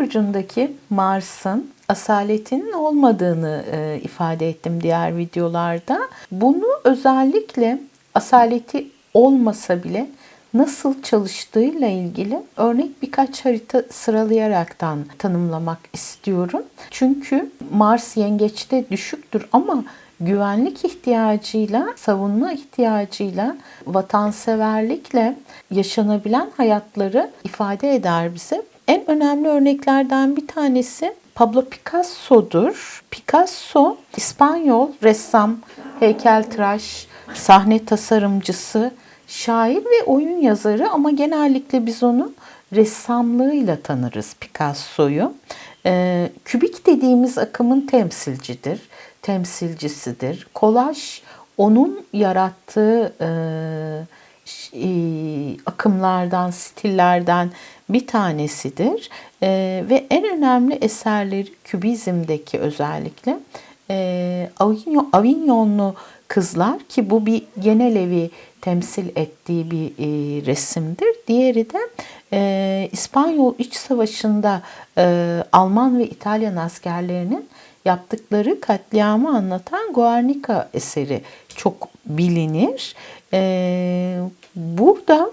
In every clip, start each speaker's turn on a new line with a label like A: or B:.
A: burcundaki Mars'ın asaletinin olmadığını e, ifade ettim diğer videolarda. Bunu özellikle asaleti olmasa bile nasıl çalıştığıyla ilgili örnek birkaç harita sıralayaraktan tanımlamak istiyorum. Çünkü Mars yengeçte düşüktür ama güvenlik ihtiyacıyla, savunma ihtiyacıyla, vatanseverlikle yaşanabilen hayatları ifade eder bize. En önemli örneklerden bir tanesi Pablo Picasso'dur. Picasso İspanyol ressam, heykeltıraş, sahne tasarımcısı, şair ve oyun yazarı ama genellikle biz onu ressamlığıyla tanırız Picasso'yu. Ee, kübik dediğimiz akımın temsilcidir, temsilcisidir. Kolaj onun yarattığı e, e, akımlardan, stillerden bir tanesidir. E, ve en önemli eserleri kübizmdeki özellikle e, Avignonlu kızlar ki bu bir genel evi temsil ettiği bir e, resimdir. Diğeri de e, İspanyol İç Savaşı'nda e, Alman ve İtalyan askerlerinin yaptıkları katliamı anlatan Guernica eseri çok bilinir. E, burada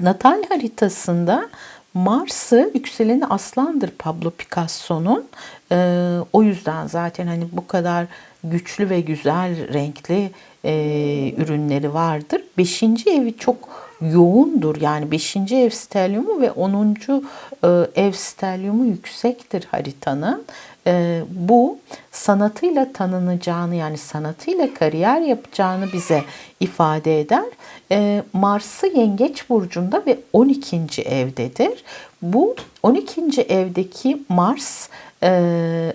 A: natal haritasında Mars'ı yükseleni aslandır Pablo Picasso'nun. E, o yüzden zaten hani bu kadar güçlü ve güzel renkli e, ürünleri vardır. Beşinci evi çok yoğundur. Yani beşinci ev stelyumu ve onuncu e, ev stelyumu yüksektir haritanın. E, bu sanatıyla tanınacağını yani sanatıyla kariyer yapacağını bize ifade eder. E, Mars'ı Yengeç burcunda ve 12. evdedir. Bu 12. evdeki Mars e,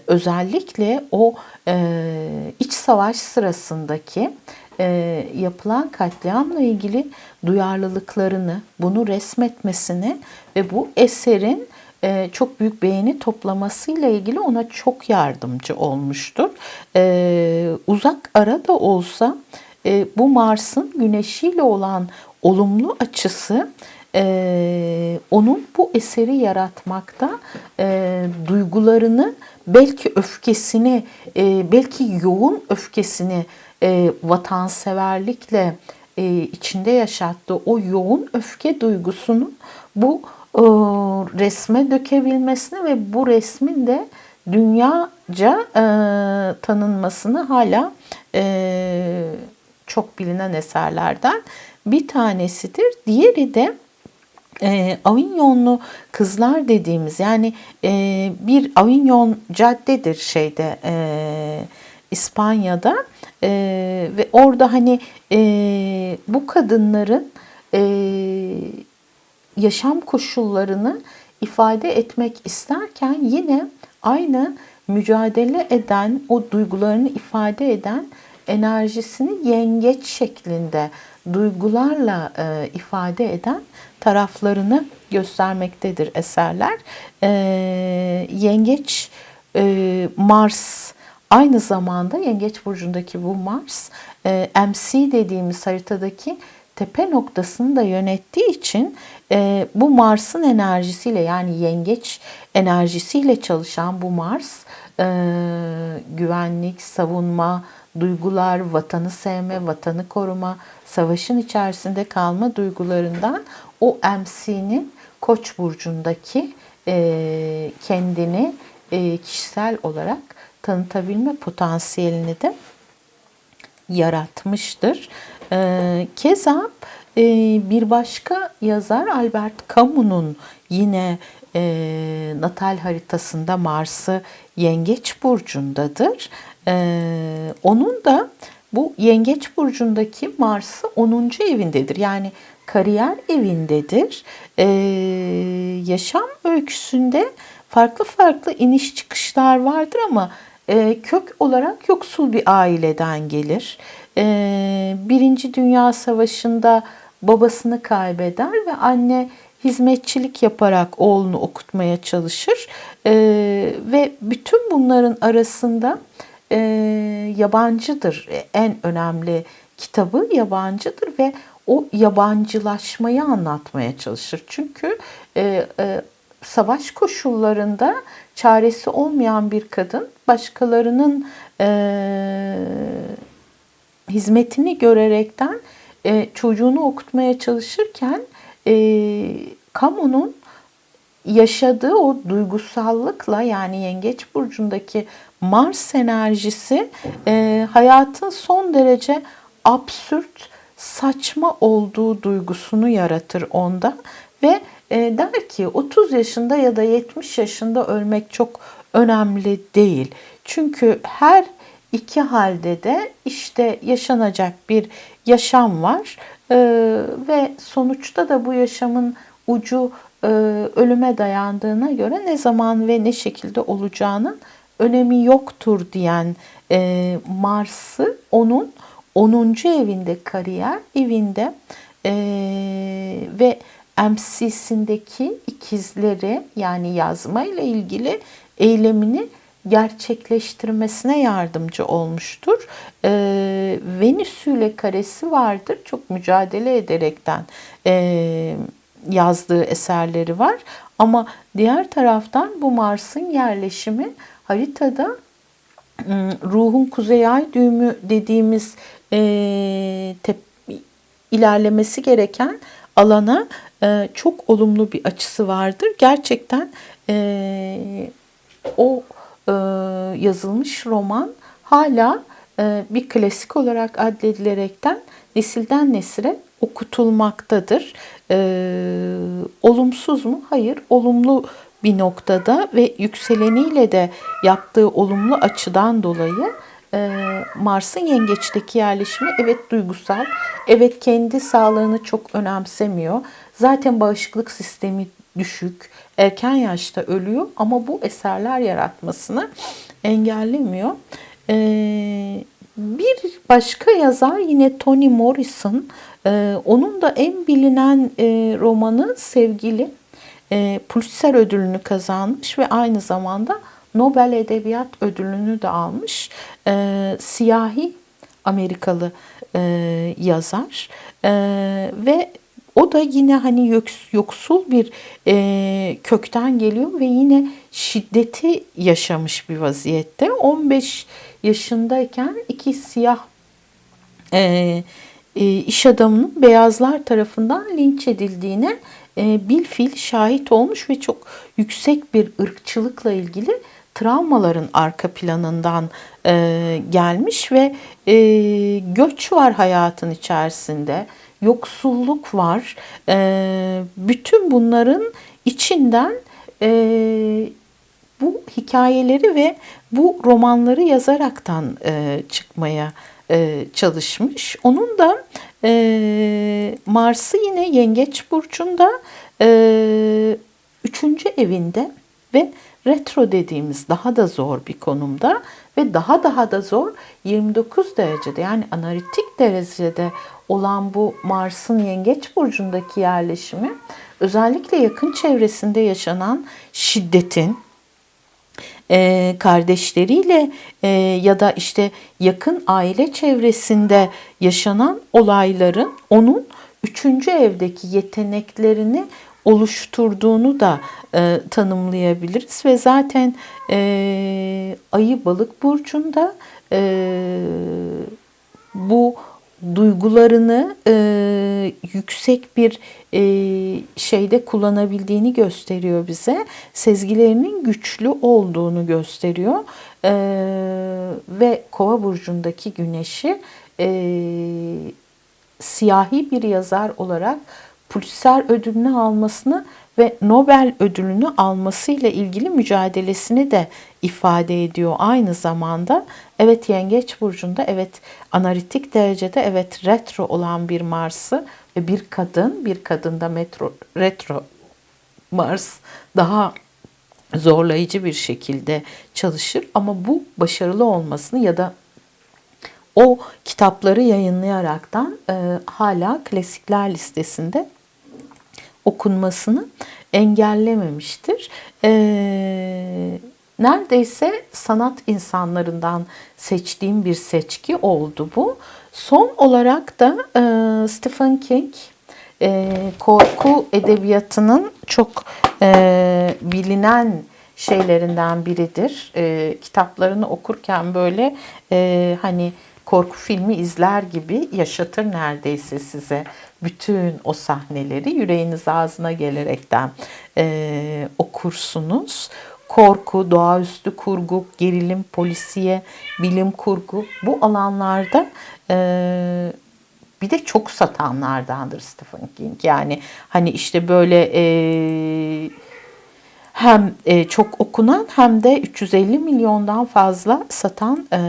A: özellikle o e, iç savaş sırasındaki e, yapılan katliamla ilgili duyarlılıklarını, bunu resmetmesini ve bu eserin e, çok büyük beğeni toplamasıyla ilgili ona çok yardımcı olmuştur. E, uzak ara da olsa e, bu Mars'ın güneşiyle olan olumlu açısı e, onun bu eseri yaratmakta e, duygularını belki öfkesini e, belki yoğun öfkesini e, vatanseverlikle e, içinde yaşattığı o yoğun öfke duygusunu bu resme dökebilmesini ve bu resmin de dünyaca e, tanınmasını hala e, çok bilinen eserlerden bir tanesidir. Diğeri de e, Avignonlu kızlar dediğimiz yani e, bir Avignon caddedir şeyde e, İspanya'da e, ve orada hani e, bu kadınların e, yaşam koşullarını ifade etmek isterken yine aynı mücadele eden o duygularını ifade eden enerjisini yengeç şeklinde duygularla e, ifade eden taraflarını göstermektedir eserler. E, yengeç e, Mars aynı zamanda Yengeç burcundaki bu Mars e, MC dediğimiz haritadaki tepe noktasını da yönettiği için e, bu Mars'ın enerjisiyle yani yengeç enerjisiyle çalışan bu Mars e, güvenlik, savunma, duygular, vatanı sevme, vatanı koruma, savaşın içerisinde kalma duygularından o MC'nin Koç burcundaki e, kendini e, kişisel olarak tanıtabilme potansiyelini de yaratmıştır. E, keza bir başka yazar Albert Camus'un yine e, natal haritasında Mars'ı Yengeç burcundadır. E, onun da bu Yengeç burcundaki Mars'ı 10. evindedir. Yani kariyer evindedir. Ee, yaşam öyküsünde farklı farklı iniş çıkışlar vardır ama e, kök olarak yoksul bir aileden gelir. E, Birinci Dünya Savaşı'nda babasını kaybeder ve anne hizmetçilik yaparak oğlunu okutmaya çalışır. E, ve bütün bunların arasında e, yabancıdır. En önemli kitabı yabancıdır ve o yabancılaşmayı anlatmaya çalışır. Çünkü e, e, savaş koşullarında çaresi olmayan bir kadın başkalarının e, hizmetini görerekten e, çocuğunu okutmaya çalışırken e, kamunun yaşadığı o duygusallıkla yani Yengeç Burcu'ndaki Mars enerjisi e, hayatın son derece absürt, saçma olduğu duygusunu yaratır onda ve e, der ki 30 yaşında ya da 70 yaşında ölmek çok önemli değil. Çünkü her iki halde de işte yaşanacak bir yaşam var e, ve sonuçta da bu yaşamın ucu e, ölüme dayandığına göre ne zaman ve ne şekilde olacağının önemi yoktur diyen e, Mars'ı onun 10. evinde kariyer evinde e, ve MC'sindeki ikizleri yani yazma ile ilgili eylemini gerçekleştirmesine yardımcı olmuştur. E, Venüs ile karesi vardır. Çok mücadele ederekten e, yazdığı eserleri var. Ama diğer taraftan bu Mars'ın yerleşimi haritada ıı, ruhun kuzey ay düğümü dediğimiz e, tep, ilerlemesi gereken alana e, çok olumlu bir açısı vardır. Gerçekten e, o e, yazılmış roman hala e, bir klasik olarak addedilerekten nesilden nesile okutulmaktadır. E, olumsuz mu? Hayır, olumlu bir noktada ve yükseleniyle de yaptığı olumlu açıdan dolayı Mars'ın yengeçteki yerleşimi evet duygusal, evet kendi sağlığını çok önemsemiyor. Zaten bağışıklık sistemi düşük, erken yaşta ölüyor ama bu eserler yaratmasını engellemiyor. Ee, bir başka yazar yine Toni Morrison. Ee, onun da en bilinen e, romanı Sevgili. E, Pulitzer ödülünü kazanmış ve aynı zamanda Nobel Edebiyat Ödülünü de almış. E, siyahi Amerikalı e, yazar e, ve o da yine hani yoksul bir e, kökten geliyor ve yine şiddeti yaşamış bir vaziyette. 15 yaşındayken iki siyah e, e, iş adamının beyazlar tarafından linç edildiğine e, bilfil şahit olmuş ve çok yüksek bir ırkçılıkla ilgili travmaların arka planından e, gelmiş ve e, göç var hayatın içerisinde, yoksulluk var. E, bütün bunların içinden e, bu hikayeleri ve bu romanları yazaraktan e, çıkmaya e, çalışmış. Onun da e, Mars'ı yine Yengeç Burcu'nda e, üçüncü evinde ve retro dediğimiz daha da zor bir konumda ve daha daha da zor 29 derecede yani analitik derecede olan bu Mars'ın Yengeç Burcu'ndaki yerleşimi özellikle yakın çevresinde yaşanan şiddetin, e, kardeşleriyle e, ya da işte yakın aile çevresinde yaşanan olayların onun üçüncü evdeki yeteneklerini oluşturduğunu da e, tanımlayabiliriz. Ve zaten e, ayı balık burcunda e, bu duygularını e, yüksek bir e, şeyde kullanabildiğini gösteriyor bize. Sezgilerinin güçlü olduğunu gösteriyor. E, ve Kova burcundaki güneşi e, siyahi bir yazar olarak Pulitzer ödülünü almasını ve Nobel ödülünü almasıyla ilgili mücadelesini de ifade ediyor aynı zamanda. Evet Yengeç burcunda evet analitik derecede evet retro olan bir Mars'ı ve bir kadın, bir kadında metro retro Mars daha zorlayıcı bir şekilde çalışır ama bu başarılı olmasını ya da o kitapları yayınlayaraktan e, hala klasikler listesinde okunmasını engellememiştir. E, neredeyse sanat insanlarından seçtiğim bir seçki oldu bu. Son olarak da e, Stephen King e, korku edebiyatının çok e, bilinen şeylerinden biridir. E, kitaplarını okurken böyle e, hani korku filmi izler gibi yaşatır neredeyse size bütün o sahneleri yüreğiniz ağzına gelerekten e, okursunuz. Korku, doğaüstü kurgu, gerilim, polisiye, bilim kurgu bu alanlarda e, bir de çok satanlardandır Stephen King. Yani hani işte böyle e, hem e, çok okunan hem de 350 milyondan fazla satan e,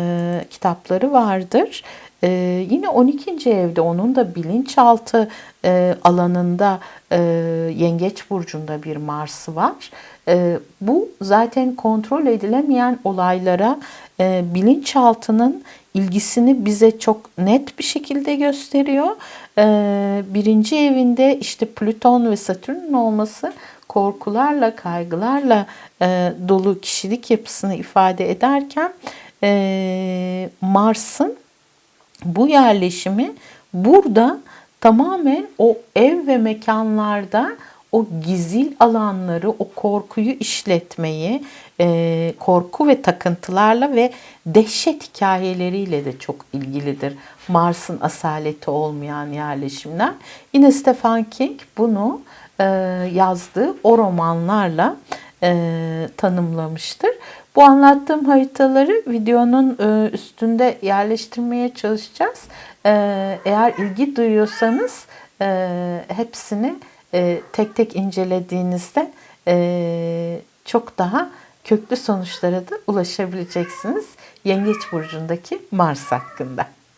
A: kitapları vardır. E, yine 12. evde onun da bilinçaltı e, alanında e, Yengeç Burcu'nda bir Mars'ı var. E, bu zaten kontrol edilemeyen olaylara e, bilinçaltının ilgisini bize çok net bir şekilde gösteriyor. E, birinci evinde işte Plüton ve Satürn'ün olması korkularla, kaygılarla e, dolu kişilik yapısını ifade ederken e, Mars'ın bu yerleşimi burada tamamen o ev ve mekanlarda o gizil alanları, o korkuyu işletmeyi, e, korku ve takıntılarla ve dehşet hikayeleriyle de çok ilgilidir. Mars'ın asaleti olmayan yerleşimler. Yine Stephen King bunu e, yazdığı o romanlarla e, tanımlamıştır. Bu anlattığım haritaları videonun e, üstünde yerleştirmeye çalışacağız. Eğer ilgi duyuyorsanız hepsini tek tek incelediğinizde çok daha köklü sonuçlara da ulaşabileceksiniz. Yengeç burcundaki Mars hakkında.